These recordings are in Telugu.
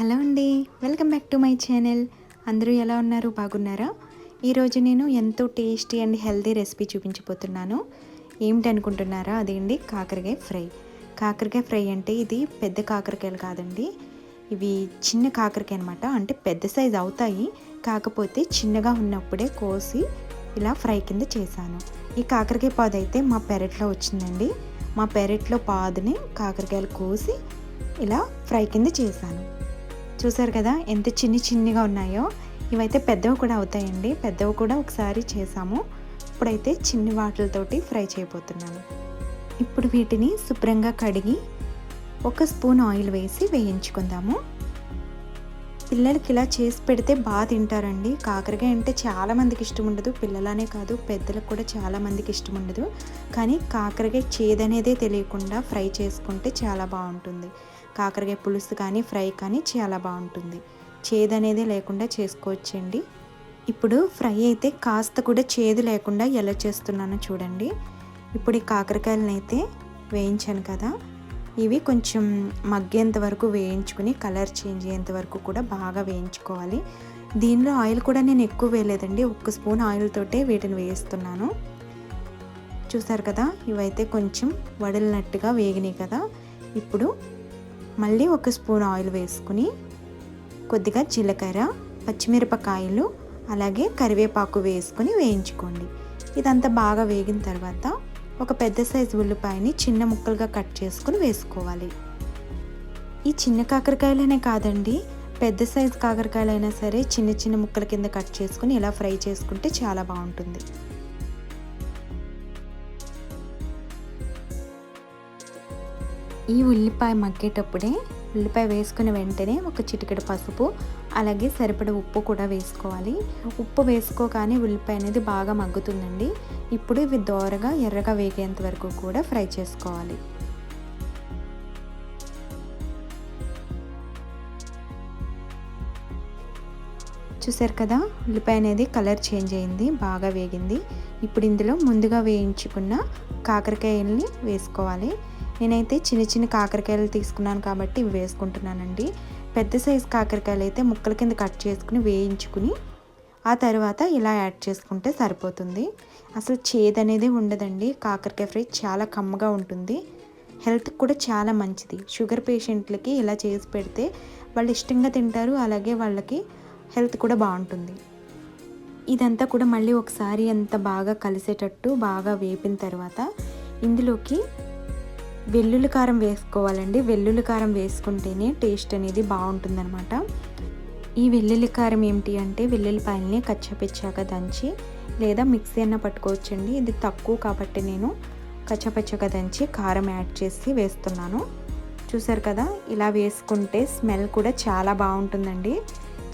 హలో అండి. Welcome back to my channel. అందరూ ఎలా ఉన్నారు? బాగున్నారా? ఈరోజు నేను ఎంతో టేస్టీ అండ్ హెల్తీ రెసిపీ చూపించబోతున్నాను. ఏమిటి అనుకుంటున్నారా అదేంటి కాకరకాయ ఫ్రై. కాకరకాయ ఫ్రై అంటే ఇది పెద్ద కాకరకాయలు కాదండి. ఇవి చిన్న కాకరకాయ అనమాట అంటే పెద్ద సైజ్ అవుతాయి. కాకపోతే చిన్నగా ఉన్నప్పుడే కోసి ఇలా ఫ్రై కింద చేశాను. ఈ కాకరకాయ పాదు అయితే మా పెరట్లో వచ్చిందండి. మా పెరట్లో పాదుని కాకరకాయలు కోసి ఇలా ఫ్రై కింద చేశాను. చూసారు కదా ఎంత చిన్ని చిన్నిగా ఉన్నాయో. ఇవైతే పెద్దవి కూడా అవుతాయండి. పెద్దవి కూడా ఒకసారి చేసాము. ఇప్పుడైతే చిన్ని వాటిలతోటి ఫ్రై చేయబోతున్నాను. ఇప్పుడు వీటిని శుభ్రంగా కడిగి ఒక స్పూన్ ఆయిల్ వేసి వేయించుకుందాము. పిల్లలకి ఇలా చేసి పెడితే బాగా తింటారండి. కాకరకాయ అంటే చాలామందికి ఇష్టం ఉండదు. పిల్లలనే కాదు పెద్దలకు కూడా చాలామందికి ఇష్టం ఉండదు. కానీ కాకరకాయ చేదనేదే తెలియకుండా ఫ్రై చేసుకుంటే చాలా బాగుంటుంది. కాకరకాయ పులుసు కానీ ఫ్రై కానీ చాలా బాగుంటుంది. చేదనేది లేకుండా చేసుకోవచ్చండి. ఇప్పుడు ఫ్రై అయితే కాస్త కూడా చేదు లేకుండా ఎలా చేస్తున్నానో చూడండి. ఇప్పుడు ఈ కాకరకాయలను అయితే వేయించాను కదా. ఇవి కొంచెం మగ్గేంత వరకు వేయించుకుని కలర్ చేంజ్ అయ్యేంత వరకు కూడా బాగా వేయించుకోవాలి. దీనిలో ఆయిల్ కూడా నేను ఎక్కువ వేయలేదండి. ఒక్క స్పూన్ ఆయిల్ తోటే వీటిని వేస్తున్నాను చూసారు కదా? ఇవైతే కొంచెం వడలినట్టుగా వేగినాయి కదా. ఇప్పుడు మళ్ళీ ఒక స్పూన్ ఆయిల్ వేసుకుని కొద్దిగా జీలకర్ర పచ్చిమిరపకాయలు అలాగే కరివేపాకు వేసుకొని వేయించుకోండి. ఇదంతా బాగా వేగిన తర్వాత ఒక పెద్ద సైజు ఉల్లిపాయని చిన్న ముక్కలుగా కట్ చేసుకుని వేసుకోవాలి. ఈ చిన్న కాకరకాయలనే కాదండి పెద్ద సైజు కాకరకాయలైనా సరే చిన్న చిన్న ముక్కల కింద కట్ చేసుకుని ఇలా ఫ్రై చేసుకుంటే చాలా బాగుంటుంది. ఈ ఉల్లిపాయ మగ్గేటప్పుడే ఉల్లిపాయ వేసుకున్న వెంటనే ఒక చిటికెడు పసుపు అలాగే సరిపడ ఉప్పు కూడా వేసుకోవాలి. ఉప్పు వేసుకోగానే ఉల్లిపాయ అనేది బాగా మగ్గుతుందండి. ఇప్పుడు ఇవి దోరగా ఎర్రగా వేగేంత వరకు కూడా ఫ్రై చేసుకోవాలి. చూసారు కదా ఉల్లిపాయ అనేది కలర్ చేంజ్ అయింది బాగా వేగింది. ఇప్పుడు ఇందులో ముందుగా వేయించుకున్న కాకరకాయల్ని వేసుకోవాలి. నేనైతే చిన్న చిన్న కాకరకాయలు తీసుకున్నాను కాబట్టి ఇవి వేసుకుంటున్నానండి. పెద్ద సైజు కాకరకాయలు అయితే ముక్కల కింద కట్ చేసుకుని వేయించుకుని ఆ తర్వాత ఇలా యాడ్ చేసుకుంటే సరిపోతుంది. అసలు చేదు అనేది ఉండదండి. కాకరకాయ ఫ్రై చాలా కమ్మగా ఉంటుంది. హెల్త్కి కూడా చాలా మంచిది. షుగర్ పేషెంట్లకి ఇలా చేసి పెడితే వాళ్ళు ఇష్టంగా తింటారు. అలాగే వాళ్ళకి హెల్త్ కూడా బాగుంటుంది. ఇదంతా కూడా మళ్ళీ ఒకసారి అంత బాగా కలిసేటట్టు బాగా వేపిన తర్వాత ఇందులోకి వెల్లుల్లి కారం వేసుకోవాలండి. వెల్లుల్లి కారం వేసుకుంటేనే టేస్ట్ అనేది బాగుంటుందన్నమాట. ఈ వెల్లుల్లి కారం ఏమిటి అంటే వెల్లుల్లిపాయల్ని కచ్చపిచ్చాక దంచి లేదా మిక్సీ అన్న పట్టుకోవచ్చండి. ఇది తక్కువ కాబట్టి నేను కచ్చపచ్చగా దంచి కారం యాడ్ చేసి వేస్తున్నాను. చూసారు కదా ఇలా వేసుకుంటే స్మెల్ కూడా చాలా బాగుంటుందండి.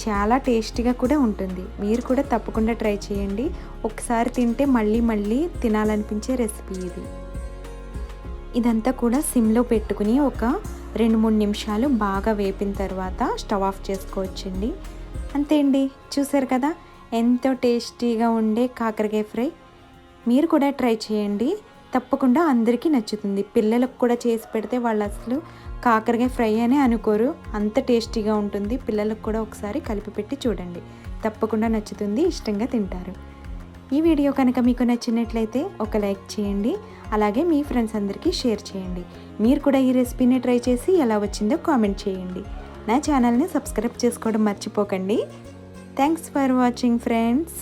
చాలా టేస్టీగా కూడా ఉంటుంది. మీరు కూడా తప్పకుండా ట్రై చేయండి. ఒకసారి తింటే మళ్ళీ మళ్ళీ తినాలనిపించే రెసిపీ ఇది. ఇదంతా కూడా సిమ్లో పెట్టుకుని ఒక రెండు మూడు నిమిషాలు బాగా వేపిన తర్వాత స్టవ్ ఆఫ్ చేసుకోవచ్చండి. అంతే అండి చూసారు కదా? ఎంతో టేస్టీగా ఉండే కాకరకాయ ఫ్రై. మీరు కూడా ట్రై చేయండి. తప్పకుండా అందరికీ నచ్చుతుంది. పిల్లలకు కూడా చేసి పెడితే వాళ్ళు అసలు కాకరకాయ ఫ్రై అనే అనుకోరు. అంత టేస్టీగా ఉంటుంది. పిల్లలకు కూడా ఒకసారి కలిపి పెట్టి చూడండి. తప్పకుండా నచ్చుతుంది. ఇష్టంగా తింటారు. ఈ వీడియో కనుక మీకు నచ్చినట్లయితే ఒక లైక్ చేయండి అలాగే మీ ఫ్రెండ్స్ అందరికీ షేర్ చేయండి. మీరు కూడా ఈ రెసిపీని ట్రై చేసి ఎలా వచ్చిందో కామెంట్ చేయండి. నా ఛానల్ని సబ్స్క్రైబ్ చేసుకోవడం మర్చిపోకండి. Thanks for watching friends.